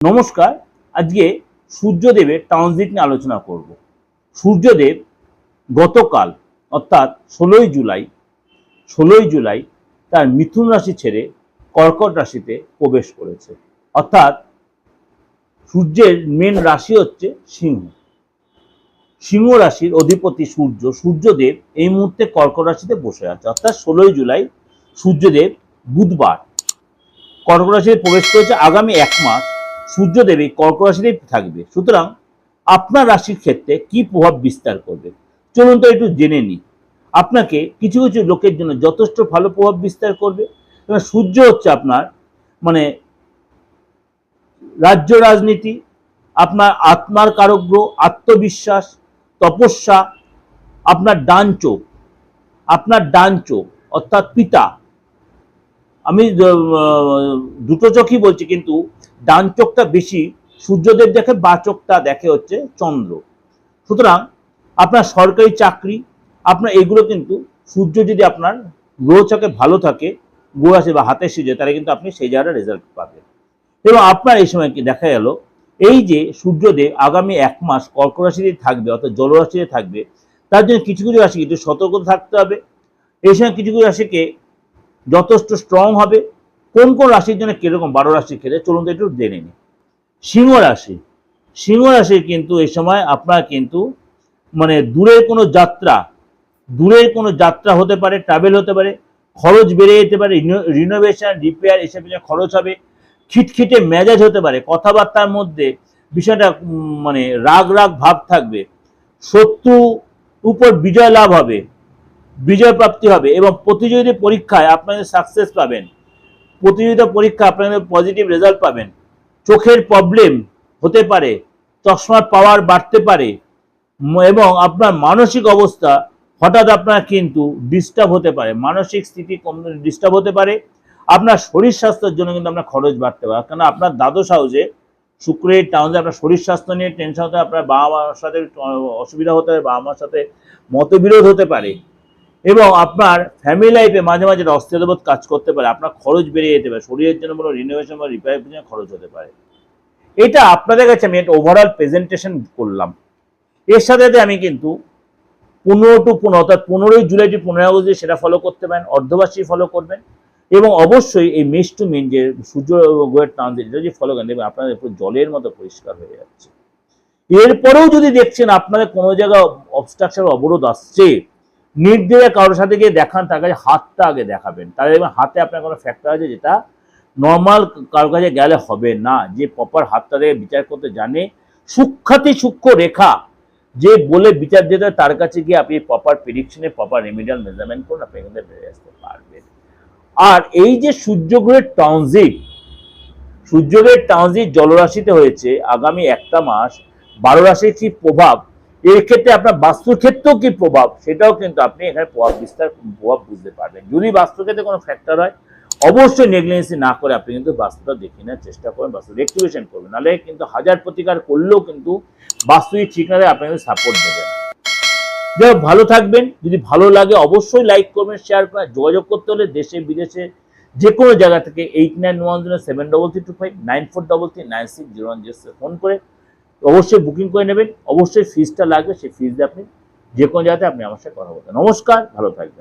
নমস্কার, আজকে সূর্যদেবের ট্রানজিট নিয়ে আলোচনা করব। সূর্যদেব গতকাল, অর্থাৎ ষোলোই জুলাই ষোলোই জুলাই তার মিথুন রাশি ছেড়ে কর্কট রাশিতে প্রবেশ করেছে। অর্থাৎ সূর্যের মেন রাশি হচ্ছে সিংহ। সিংহ রাশির অধিপতি সূর্য, সূর্যদেব এই মুহূর্তে কর্কট রাশিতে বসে আছে। অর্থাৎ ষোলোই জুলাই সূর্যদেব বুধবার কর্কট রাশিতে প্রবেশ করেছে আগামী এক মাস সূর্যদেব এই কর্কট রাশিতেই থাকবে। সুতরাং আপনার রাশির ক্ষেত্রে কি প্রভাব বিস্তার করবে? চলুন তো একটু জেনে নিই আপনাকে কিছু কিছু লোকের জন্য যথেষ্ট ভালো প্রভাব বিস্তার করবে। সূর্য হচ্ছে আপনার মানে রাজ্য রাজনীতি, আপনার আত্মার কারগ্র আত্মবিশ্বাস, তপস্যা, আপনার ডান চোখ, আপনার ডান চোখ, অর্থাৎ পিতা। আমি দুটো চোখই বলছি, কিন্তু ডান চোখটা বেশি, সূর্যদেব দেখে বা চোখটা দেখে হচ্ছে চন্দ্র। সুতরাং আপনার সরকারি চাকরি, আপনার এগুলো কিন্তু সূর্য যদি আপনার গ্রহচকে ভালো থাকে, গ্রহ আছে বা হাতে সিজে তাহলে কিন্তু আপনি সেই জায়গায় রেজাল্ট পাবেন। এবং আপনার এই সময় কি দেখা গেল, এই যে সূর্যদেব আগামী এক মাস কর্ক রাশিতে থাকবে, অর্থাৎ জলরাশিতে থাকবে, তার জন্য কিছু কিছু রাশি কিন্তু সতর্ক থাকতে হবে। এই সময় কিছু কিছু রাশিকে যথেষ্ট স্ট্রং হবে কোন কোন রাশির জন্য কীরকম বারো রাশির ক্ষেত্রে, চলুন তো একটু জেনে নিই। সিংহ রাশি। সিংহ রাশির কিন্তু এই সময় আপনার কিন্তু মানে দূরের কোনো যাত্রা, দূরের কোনো যাত্রা হতে পারে ট্রাভেল হতে পারে, খরচ বেড়ে যেতে পারে রিনোভেশন রিপেয়ার এসব খরচ হবে, খিটখিটে মেজাজ হতে পারে, কথাবার্তার মধ্যে বিষয়টা মানে রাগ রাগ ভাব থাকবে, শত্রু উপর বিজয় লাভ হবে, বিজয় প্রাপ্তি হবে এবং প্রতিযোগিতা পরীক্ষায় আপনাদের সাকসেস পাবেন। প্রতিযোগিতা পরীক্ষা আপনাদের পজিটিভ রেজাল্ট পাবেন। চোখের প্রবলেম হতে পারে, চশমার পাওয়ার বাড়তে পারে এবং আপনার মানসিক অবস্থা হঠাৎ আপনার কিন্তু ডিস্টার্ব হতে পারে। মানসিক স্থিতি কম ডিস্টার্ব হতে পারে। আপনার শরীর স্বাস্থ্যের জন্য কিন্তু আপনার খরচ বাড়তে পারে। কারণ আপনার দ্বাদশ হাউসে শুক্রের টাউনে আপনার শরীর স্বাস্থ্য নিয়ে টেনশন হতে আপনার বাবা মার সাথে, অসুবিধা হতে পারে বাবা মার সাথে মতবিরোধ হতে পারে। এবং আপনার ফ্যামিলি লাইফে মাঝে মাঝে অস্থিরতাবোধ কাজ করতে পারে, আপনার খরচ বেড়ে যেতে পারে, শরীরের জন্য কোনো রিনোভেশন বা রিপেয়ারের জন্য খরচ হতে পারে। এটা আপনাদের কাছে আমি একটা ওভারঅল প্রেজেন্টেশন করলাম। এর সাথে সাথে আমি কিন্তু পনেরো টু পনেরো, অর্থাৎ পনেরোই জুলাই টু পনেরোই আগস্ট সেটা ফলো করতে পারেন, অর্ধবার্ষিক ফলো করবেন এবং অবশ্যই এই মেষ টু মিন যে সূর্য গ্রহের ট্রানজিট এটা যদি ফলো করেন, দেখবেন আপনাদের পুরো জলের মতো পরিষ্কার হয়ে যাচ্ছে। এরপরেও যদি দেখছেন আপনাদের কোনো জায়গায় অবস্ট্রাকশন অবরোধ আসছে নির্দেশে কারোর সাথে গিয়ে দেখান, তার কাছে হাতটা আগে দেখাবেন। তাহলে দেখবেন হাতে আপনার কোনো ফ্যাক্টর আছে যেটা নর্মাল কারোর কাছে গেলে হবে না। যে প্রপার হাতটা দিয়ে বিচার করতে জানে, সূক্ষাতি সূক্ষ্ম রেখা যে বলে বিচার দিতে তার কাছে গিয়ে আপনি প্রপার প্রিডিকশনে প্রপার রেমিডিয়াল মেজারমেন্ট করুন, আপনি এখানে বেড়ে আসতে পারবেন। আর এই যে সূর্যগ্রহের ট্রানজিট সূর্যগ্রহের ট্রানজিট জলরাশিতে হয়েছে, আগামী একটা মাস বারো রাশির কি প্রভাব? এর ক্ষেত্রে আপনার বাস্তুর ক্ষেত্রেও কি প্রভাব? সেটাও কিন্তু আপনি এখানে প্রভাব বিস্তার, প্রভাব বুঝতে পারবেন। যদি বাস্তু ক্ষেত্রে কোনো ফ্যাক্টর হয়, অবশ্যই নেগলিজেন্সি না করে আপনি কিন্তু বাস্তুটা দেখে নেওয়ার চেষ্টা করবেন বাস্তু রেক্টিভেশন করবেন। নাহলে কিন্তু হাজার প্রতিকার করলেও কিন্তু বাস্তু ঠিক না আপনি কিন্তু সাপোর্ট দেবেন যাই ভালো থাকবেন। যদি ভালো লাগে, অবশ্যই লাইক করবেন শেয়ার করবেন। যোগাযোগ করতে হলে দেশে, বিদেশে যে কোনো জায়গা থেকে eight nine one zero seven double three two five nine four double three nine six zero one zero phone করে অবশ্যই বুকিং করে নেবেন। অবশ্যই ফিজটা লাগবে, সেই ফিজটা আপনি যে কোনো জায়গাতে আপনি আমার সাথে কথা বলতেন নমস্কার, ভালো থাকবেন।